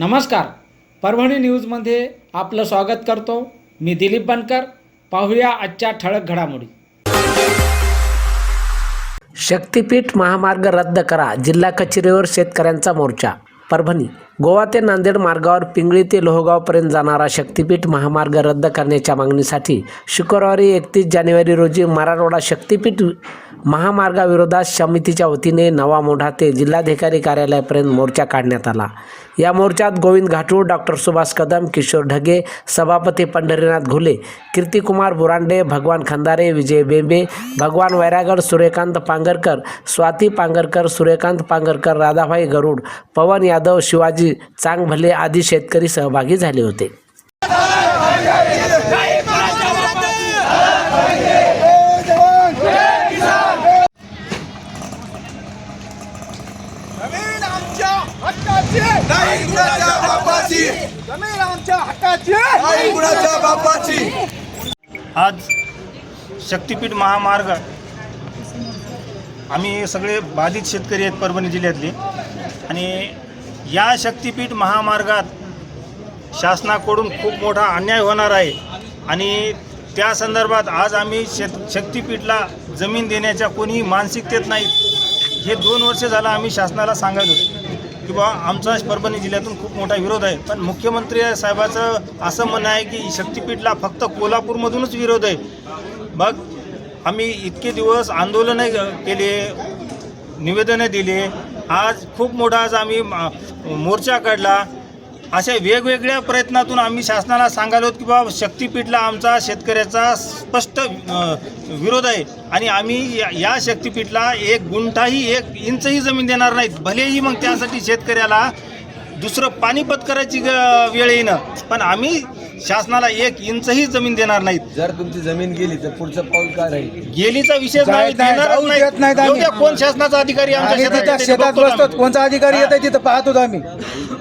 नमस्कार. परभणी न्यूजमध्ये आपलं स्वागत करतो. मी दिलीप बनकर. पाहूया आजच्या ठळक घडामोडी. शक्तीपीठ महामार्ग रद्द करा जिल्हा कचेरीवर शेतकऱ्यांचा मोर्चा. परभणी गोवा ते नांदेड मार्गावर पिंगळी ते लोहगावपर्यंत जाणारा शक्तीपीठ महामार्ग रद्द करण्याच्या मागणीसाठी शुक्रवारी एकतीस जानेवारी रोजी मराठवाडा शक्तीपीठ महामार्गाविरोधात समितीच्या वतीने नवा मोढा ते जिल्हाधिकारी कार्यालयापर्यंत मोर्चा काढण्यात आला. या मोर्चात गोविंद घाटूळ डॉक्टर सुभाष कदम किशोर ढगे सभापती पंढरीनाथ घुले कीर्तिकुमार बुरांडे भगवान खंदारे विजय बेंबे भगवान वैरागड सूर्यकांत पांगरकर स्वाती पांगरकर सूर्यकांत पांगरकर राधाभाई गरुड पवन यादव शिवाजी चांगभले आदी शेतकरी सहभागी झाले होते. नाही कुणाच्या बापाची. जमीन आमच्या हक्काची नाही कुणाच्या बापाची. आज शक्तीपीठ महामार्ग. आम्ही सगळे बाधित शेतकरी आहेत परभणी जिल्ह्यातले. आणि या शक्तीपीठ महामार्गात शासनाकडून खूप मोठा अन्याय होणार आहे. आणि त्या संदर्भात आज आम्ही शेत शक्तीपीठला जमीन देण्याच्या कोणीही मानसिकतेत नाहीत. हे दोन वर्ष झालं आम्ही शासनाला सांगत होतो. की बा आमचा परभणी जिल्ह्यातून खूप मोठा विरोध आहे. पण मुख्यमंत्री साहेबाचं असं म्हणणं आहे की शक्तीपीठला फक्त कोल्हापूरमधूनच विरोध आहे. मग आम्ही इतके दिवस आंदोलनं केले निवेदनं दिले. आज खूप मोठा आज आम्ही मोर्चा काढला. अशा वेगवेगळ्या प्रयत्नातून आम्ही शासनाला सांगालो की बाबा शक्तीपीठला आमचा शेतकऱ्याचा स्पष्ट विरोध आहे. आणि आम्ही या- या शक्तीपीठला एक गुंठाही एक इंचही जमीन देणार नाहीत. भलेही मग त्यासाठी शेतकऱ्याला दुसरं पाणीपत करायची ग- वेळ येईन. पण आम्ही शासनाला एक इंचही जमीन देणार नाहीत जर तुमची जमीन गेली तर पुढचं पाऊल काय राहील गेलीचा विषय नाही, देणारच जाऊ नाही. देत नाहीत येऊ आम्ही. द्या, कोण शासनाचा अधिकारी आमच्या आम्ही शेतात तिथं येते ते शेतात बघतो बसतो आम्ही. कोणचा अधिकारी हा. येत आहे तिथं पाहत होतो आम्ही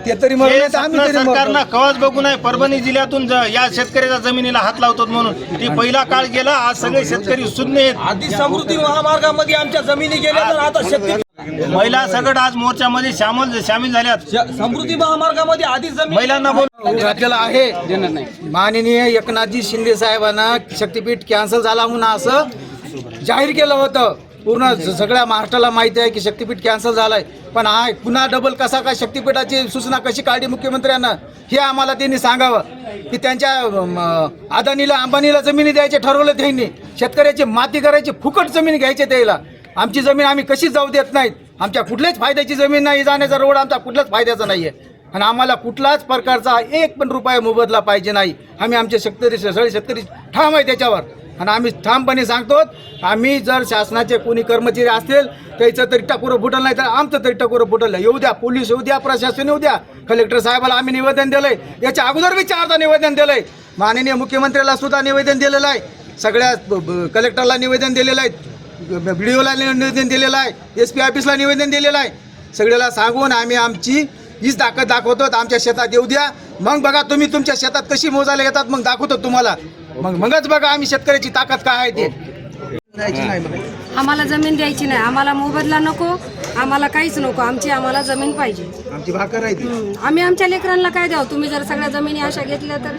ते तरी मरू नये तर आम्ही शासना तरी सरकारनं मरतो. कवाच बघू नये परभणी जिल्ह्यातून ज- या शेतकऱ्याच्या जमिनीला हात लावतात म्हणून ती पहिला काळ गेला आज सगळे शेतकरी शून्य आहेत आधी समृद्धी महामार्गामध्ये आमच्या जमिनी गेल्या तर आता शक्ती महिला सगळं आज मोर्चामध्ये सामील सामील झाल्यात. श- समृद्धी महामार्गामध्ये आधी जमीन महिलांना बोल राज्याला आहे. माननीय एकनाथजी शिंदे साहेबांना शक्तीपीठ कॅन्सल झाला म्हणून असं जाहीर केलं होतं. पूर्ण सगळ्या महाराष्ट्राला माहिती आहे की शक्तीपीठ कॅन्सल झालंय. पण हा पुन्हा डबल कसा काय शक्तीपीठाची सूचना कशी काढली मुख्यमंत्र्यांना हे आम्हाला त्यांनी सांगावं. की त्यांच्या अदानीला अंबानीला जमिनी द्यायचे ठरवलं त्यांनी. शेतकऱ्याची माती करायची फुकट जमीन घ्यायची त्याला. आमची जमीन आम्ही कशीच जाऊ देत नाहीत? आमच्या कुठल्याच फायद्याची जमीन नाही जाण्याचा रोड आमचा कुठल्याच फायद्याचा नाही आहे आणि आम्हाला कुठलाच प्रकारचा एक पण रुपया मोबदला पाहिजे नाही. आम्ही आमचे शेतकरी सगळे शेतकरी ठाम आहे त्याच्यावर. आणि आम्ही ठामपणे सांगतो आम्ही जर शासनाचे कोणी कर्मचारी असतील त्याचं तरी टकोरं फुटल नाही तर आमचं तरी टकोरं फुटल येऊ द्या पोलीस येऊ द्या प्रशासन येऊ द्या. कलेक्टर साहेबाला आम्ही निवेदन दिलंय. याच्या अगोदर मी चारदा निवेदन दिलंय. माननीय मुख्यमंत्र्याला सुद्धा निवेदन दिलेलं आहे. सगळ्या ब- कलेक्टरला निवेदन दिलेलं आहे. व्हिडिओला निवेदन दिलेलं आहे. एस पी ऑफिसला निवेदन दिलेलं आहे. सगळ्याला सांगून आम्ही आमची हीच ताकद दाखवतो. आमच्या शेतात येऊ द्या. मग बघा तुम्ही तुमच्या शेतात कशी मोजायला येतात मग दाखवतो तुम्हाला. मग मगच बघा आम्ही शेतकऱ्याची ताकद काय आहे ते. आम्हाला जमीन द्यायची नाही. आम्हाला मोबदला नको. आम्हाला काहीच नको. आमची आम्हाला जमीन पाहिजे. आमची भाकर आहे ती. आम्ही आमच्या लेकरांना काय द्यावं? तुम्ही जर सगळ्या जमिनी अशा घेतल्या तर.